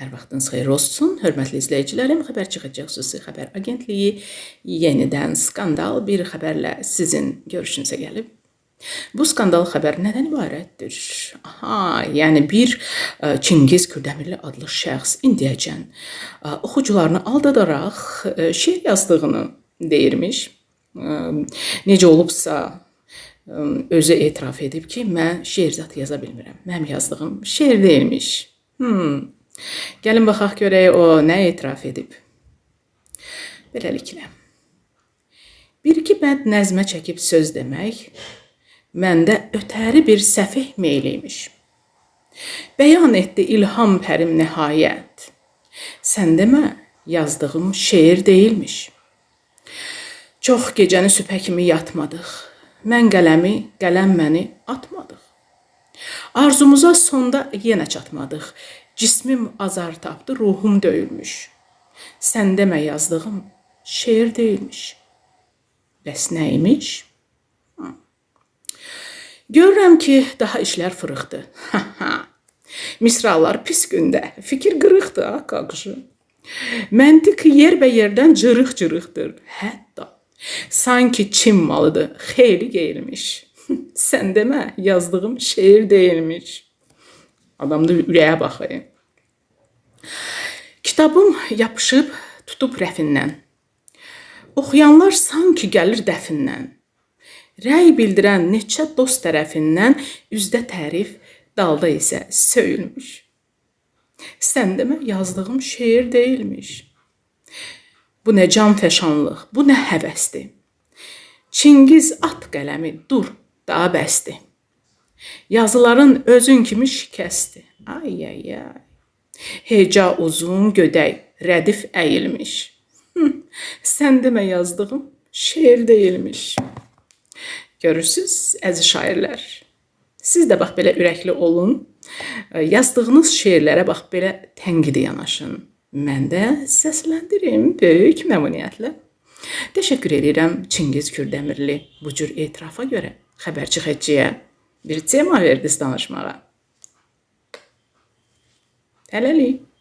Hər vaxtınız xeyir olsun. Hörmətli izləyicilərim, Xəbərçi xüsusi xəbər agentliyi yenidən skandal bir xəbərlə sizin görüşünüzə gəlib. Bu skandal xəbər nədən ibarətdir? Aha, yəni bir ə, Çingiz Kürdəmirli adlı şəxs indiyəcən ə, oxucularını aldadaraq ə, şeir yazdığını deyirmiş. Necə olubsa özü etiraf edib ki, mən şeir zat yaza bilmirəm. Mənim yazdığım şeir deyilmiş. Hmm. Gəlin baxaq görək o nə etiraf edib. Beləliklə. Bir-iki bənd nəzmə çəkib söz demək məndə ötəri bir səfeh meyliymiş. Bəyan etdi ilham pərim nəhayət. Sən demə, yazdığım şeir deyilmiş. Çox gecəni sübhə kimi yatmadıq. Mən qələmi, qələm məni atmadıq. Arzumuza sonda yenə çatmadıq. Cismim azar tapdı, ruhum döyülmüş. Sən demə yazdığım şeir deyilmiş. Bəs? Hı. Görürəm ki, daha işlər fırıxdı. Misralar pis gündə, fikir qırıqdır, ha, qaqışı. Məntiq yerbəyerdən cırıq-cırıqdır. Hətta sanki Çin malıdır, xeyli geyilmiş. Sən demə, yazdığım şeir deyilmiş. Adamda ürəyə baxayım. Kitabım yapışıb tutub rəfindən. Oxuyanlar sanki gəlir dəfindən. Rəy bildirən neçə dost tərəfindən üzdə tərif, dalda isə söyülmüş. Sən demə yazdığım şeir deyilmiş. Bu nə can fəşanlıq, bu nə həvəsdir. Çingiz at qələmi, dur, daha bəsdir. Yazıların özün kimi şikəstir. Ay ay ay. Heca uzun gödək, rədif əyilmiş. Hı, Sən demə yazdığım şeir deyilmiş. Görürsüz, əziz şairlər. Siz də bax belə ürəkli olun. Yazdığınız şeirlərə bax belə tənqidi yanaşın. Mən də səsləndirim böyük məmnuniyyətlə. Təşəkkür edirəm Çingiz Kürdəmirli bu cür etirafa görə xəbərçi xəccəyə bir tema verdi danışmağa. Ela é ali.